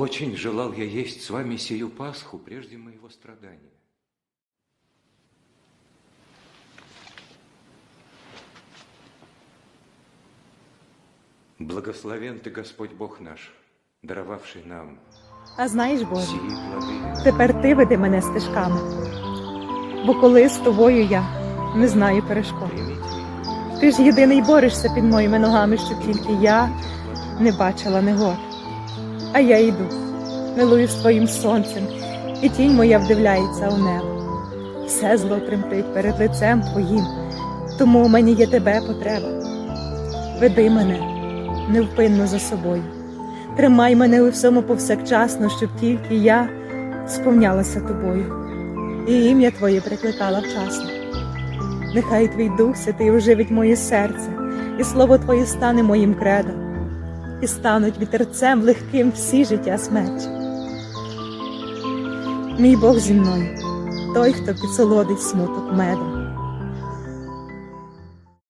Очень желал я есть с вами сию Пасху прежде моего страдания. Благословен Ты, Господь Бог наш, даровавший нам А знаєш, Боже, тепер ти веди мене стежками. Бо коли з тобою я не знаю перешкод. Ти ж єдиний борешся під моїми ногами, щоб тільки я не бачила негод. А я йду, милуюсь твоїм сонцем, і тінь моя вдивляється у небо. Все зло тремтить перед лицем твоїм, тому у мені є тебе потреба. Веди мене невпинно за собою. Тримай мене у всьому повсякчасно, щоб тільки я сповнялася тобою, і ім'я Твоє прикликала вчасно. Нехай твій дух святий оживить моє серце, і слово Твоє стане моїм кредом, і стануть вітерцем легким всі життя смерті. Мій Бог зі мною, той, хто підсолодить смуток медом.